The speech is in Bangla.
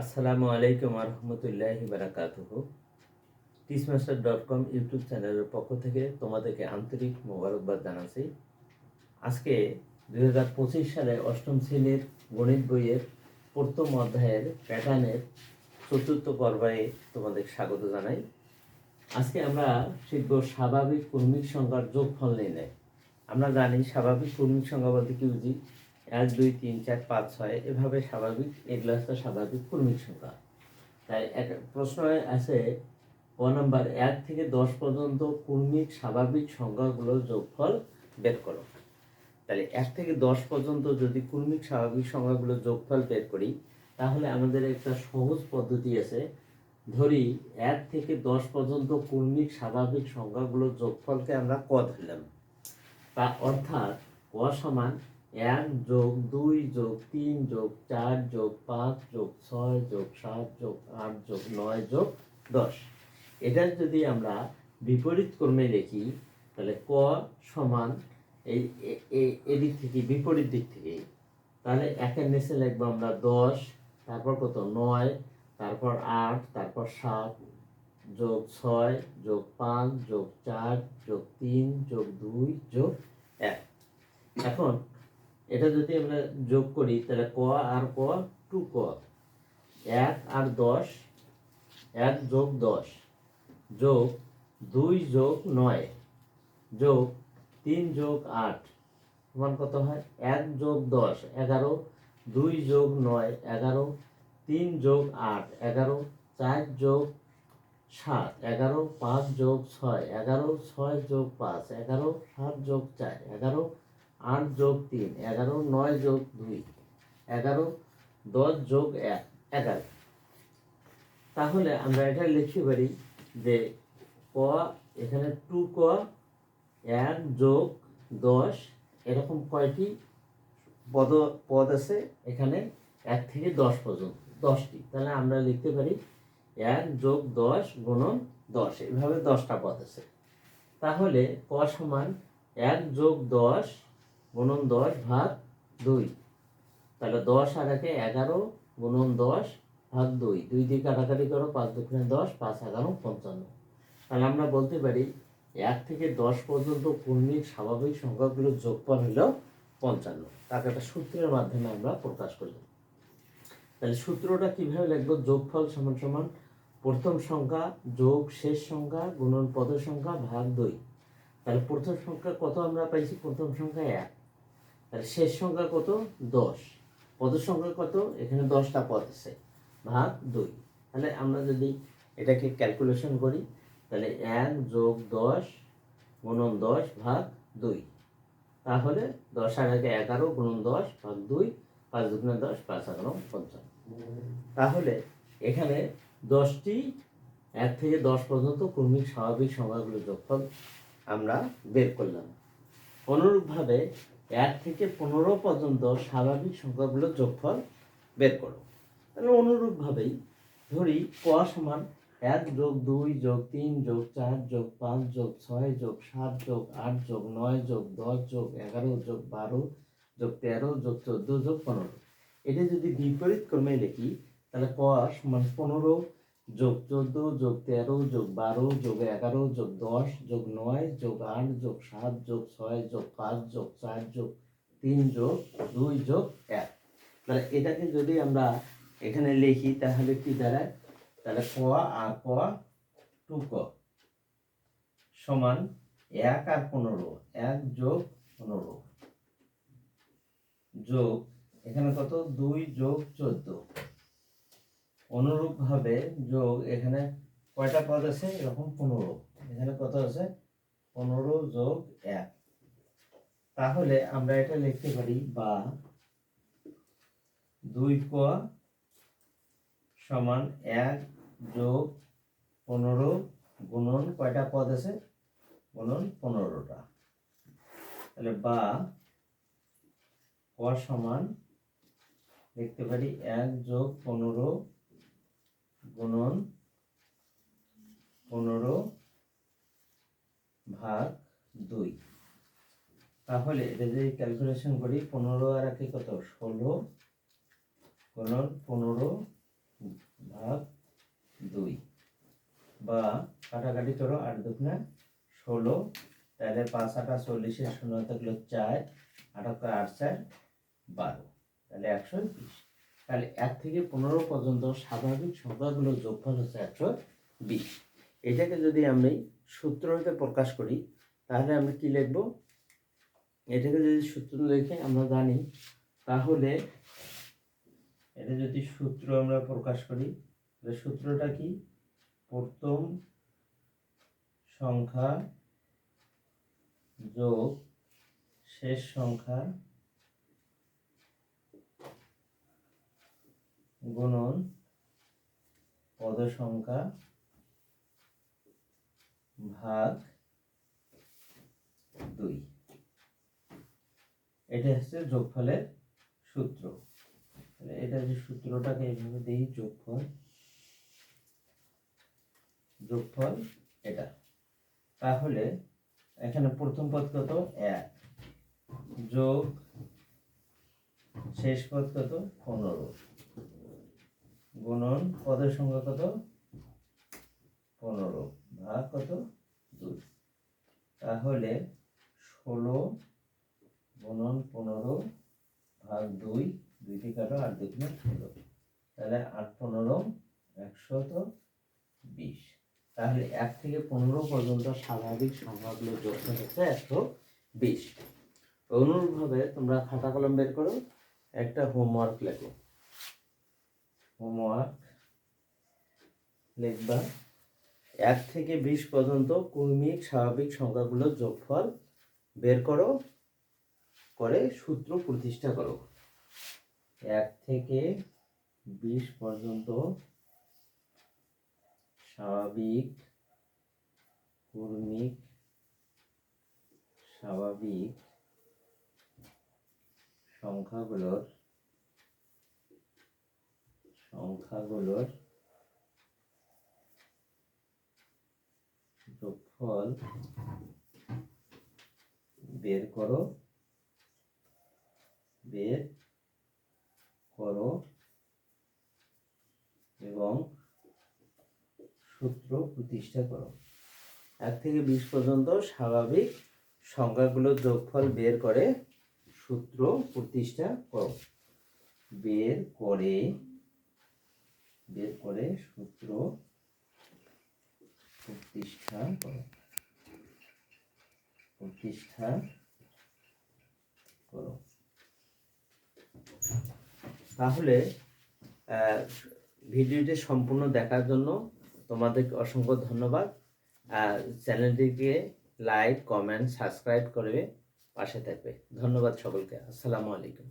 আসসালামু আলাইকুম রহমতুল্লাহি বারাকাতুহ। টিসমাস্টার ডট কম ইউটিউব চ্যানেলের পক্ষ থেকে তোমাদেরকে আন্তরিক মোবারকবাদ জানাচ্ছি। আজকে দুই হাজার পঁচিশ সালে অষ্টম শ্রেণির গণিত বইয়ের প্রথম অধ্যায়ের প্যাটার্নের চতুর্থ পর্বে তোমাদের স্বাগত জানাই। আজকে আমরা শিখব স্বাভাবিক কর্মিক সংখ্যার যোগফল নির্ণয়। আমরা জানি স্বাভাবিক কর্মিক সংখ্যা বলতে কি বুঝি? এক, দুই, তিন, চার, পাঁচ, ছয়, এভাবে স্বাভাবিক এগুলো হচ্ছে স্বাভাবিক কর্মিক সংখ্যা। তাই এক প্রশ্ন আছে, ক নাম্বার, এক থেকে দশ পর্যন্ত কর্মিক স্বাভাবিক সংখ্যাগুলোর যোগফল বের করো। তাহলে এক থেকে দশ পর্যন্ত যদি কর্মিক স্বাভাবিক সংখ্যাগুলোর যোগফল বের করি, তাহলে আমাদের একটা সহজ পদ্ধতি আছে। ধরি, এক থেকে দশ পর্যন্ত কর্মিক স্বাভাবিক সংখ্যাগুলোর যোগফলকে আমরা ক ধরলাম। তা অর্থাৎ ক সমান এক যোগ দুই যোগ তিন যোগ চার যোগ পাঁচ যোগ ছয় যোগ সাত যোগ আট যোগ নয় যোগ দশ। এটার যদি আমরা বিপরীত ক্রমে লিখি তাহলে ক সমান এই এদিক থেকে, বিপরীত দিক থেকে, তাহলে একের নিচে লিখব আমরা দশ, তারপর কত? নয়, তারপর আট, তারপর সাত, যোগ ছয়, যোগ পাঁচ, যোগ চার, যোগ তিন, যোগ দুই, যোগ এক। এখন এটা যদি আমরা যোগ করি, তাহলে ক আর ক টু ক। এক আর দশ, এক যোগ দশ, যোগ দুই যোগ নয়, যোগ তিন যোগ আট, সমান কত হয়? এক যোগ দশ, এগারো, দুই যোগ নয়, এগারো, তিন যোগ আট, এগারো, চার যোগ সাত, এগারো, পাঁচ যোগ ছয়, এগারো, ছয় যোগ পাঁচ, এগারো, সাত যোগ চার, এগারো আট যোগ তিন, এগারো, নয় যোগ দুই, এগারো, দশ যোগ এক, এগারো। তাহলে আমরা এটা লিখতে পারি যে ক, এখানে টু ক, এক যোগ দশ, এরকম কয়টি পদ পদ আছে এখানে? এক থেকে দশ পর্যন্ত, দশটি। তাহলে আমরা লিখতে পারি এক যোগ দশ গুণন দশ, এভাবে দশটা পদ আছে। তাহলে ক সমান এক যোগ দশ গুণন দশ ভাগ দুই। তাহলে দশ আর একে এগারো গুণন দশ ভাগ দুই। দুই দিয়ে কাটাকাটি করো, পাঁচ দুখানে দশ, পাঁচ এগারো, পঞ্চান্ন। তাহলে আমরা বলতে পারি, এক থেকে দশ পর্যন্ত কর্মিক স্বাভাবিক সংখ্যাগুলোর যোগফল হলো পঞ্চান্ন। তাকে একটা সূত্রের মাধ্যমে আমরা প্রকাশ করলাম তাহলে সূত্রটা কীভাবে লিখব? যোগফল সমান সমান প্রথম সংখ্যা, যোগ শেষ সংখ্যা, গুণন পদ সংখ্যা, ভাগ দুই। তাহলে প্রথম সংখ্যা কত আমরা পাইছি? প্রথম সংখ্যা এক। তাহলে শেষ সংখ্যা কত? দশ। পদ সংখ্যা কত? এখানে দশটা পদ আছে। ভাগ দুই। তাহলে আমরা যদি এটাকে ক্যালকুলেশন করি, তাহলে এক যোগ দশ গুণন দশ ভাগ দুই। তাহলে দশ আর আগে এগারো গুণন দশ ভাগ দুই, পাঁচ দুগুণে দশ, পাঁচ এগারো পঞ্চান্ন তাহলে এখানে দশটি, এক থেকে দশ পর্যন্ত কর্মিক স্বাভাবিক সংখ্যাগুলোর যোগফল আমরা বের করলাম। অনুরূপভাবে এক থেকে পনেরো পর্যন্ত স্বাভাবিক সংখ্যাগুলোর যোগফল বের করো। তাহলে অনুরূপভাবেই ধরি ক সমান এক যোগ দুই যোগ তিন যোগ চার যোগ পাঁচ যোগ ছয় যোগ সাত যোগ আট যোগ নয় যোগ দশ যোগ এগারো যোগ বারো যোগ তেরো যোগ চোদ্দ যোগ পনেরো। এটা যদি বিপরীত ক্রমে লিখি, তাহলে ক সমান পনেরো যোগ চোদ্দ, যোগ তেরো, যোগ বারো, যোগ এগারো, যোগ দশ, যোগ নয়, যোগ আট, যোগ সাত, যোগ ছয়, যোগ পাঁচ, যোগ চার, যোগ তিন, যোগ দুই, যোগ এক। তাহলে এটাকে যদি আমরা এখানে লিখি, তাহলে কি দাঁড়ায়? তাহলে ক আর ক টু ক সমান এক আর পনেরো, এক যোগ পনেরো। যোগ, এখানে কত? দুই যোগ চোদ্দ। অনুরূপ ভাবে যোগ এখানে কয়টা পদ আছে? এরকম পনেরো। এখানে কত আছে? পনেরো যোগ এক। তাহলে আমরা এটা লিখতে পারি বা দুই ক সমান এক যোগ পনেরো গুণন কয়টা পদ আছে? গুণন পনেরোটা। তাহলে বা ক সমান লিখতে পারি এক যোগ পনেরো গুণন পনেরো ভাগ দুই। তাহলে এটা যদি ক্যালকুলেশন করি, পনেরো আর একে কত? ষোলো গুণন পনেরো ভাগ দুই। বা কাটাকাটি করো, আট দুগুণে ষোলো। তাহলে পাঁচ আটা চল্লিশের শূন্য থাকল চার আটাত্তর আট চার বারো। তাহলে একশো বিশ। তাহলে এক থেকে পনেরো পর্যন্ত স্বাভাবিক সংখ্যাগুলো যোগফল হচ্ছে একশো বিশ। এটাকে যদি আমি সূত্রতে প্রকাশ করি, তাহলে আমরা কি লিখব? এটাকে যদি সূত্র লিখে আমরা জানি, তাহলে এটা যদি সূত্র আমরা প্রকাশ করি সূত্রটা কি? প্রথম সংখ্যা যোগ শেষ সংখ্যা গুণন পদ সংখ্যা ভাগ দুই। এটা হচ্ছে যোগফলের সূত্র। এটা যে সূত্রটাকে এইভাবে দিই, যোগফল যোগফল এটা। তাহলে এখানে প্রথম পদ কত? এক। যোগ শেষ পদ কত? পনেরো। গুণন পদের সংখ্যা কত? পনেরো। ভাগ কত? দুই। তাহলে ষোলো গুণন পনেরো ভাগ দুই দুইটি কাটো আট দুগুণে ষোলো। তাহলে আট পনেরো, একশত বিশ। তাহলে এক থেকে পনেরো পর্যন্ত স্বাভাবিক সংখ্যাগুলো যোগ হচ্ছে একশো বিশ। অনুরূপভাবে তোমরা খাতা কলম বের করো, একটা হোমওয়ার্ক লেখো। হোমওয়ার্ক লিখবা এক থেকে বিশ পর্যন্ত কৌমিক স্বাভাবিক সংখ্যাগুলোর যোগফল বের করো, করে সূত্র প্রতিষ্ঠা করো। এক থেকে বিশ পর্যন্ত স্বাভাবিক কৌমিক স্বাভাবিক সংখ্যাগুলোর সংখ্যাগুলোর যোগফল বের করো বের করো এবং সূত্র প্রতিষ্ঠা করো। এক থেকে বিশ পর্যন্ত স্বাভাবিক সংখ্যাগুলোর যোগফল বের করে সূত্র প্রতিষ্ঠা করো। বের করে বের করে সূত্র প্রতিষ্ঠা করো। প্রতিষ্ঠা করো। তাহলে ভিডিওটি সম্পূর্ণ দেখার জন্য তোমাদেরকে অসংখ্য ধন্যবাদ। চ্যানেলটিকে লাইক, কমেন্ট, সাবস্ক্রাইব করবে পাশে থাকবে। ধন্যবাদ সকলকে। আসসালামু আলাইকুম।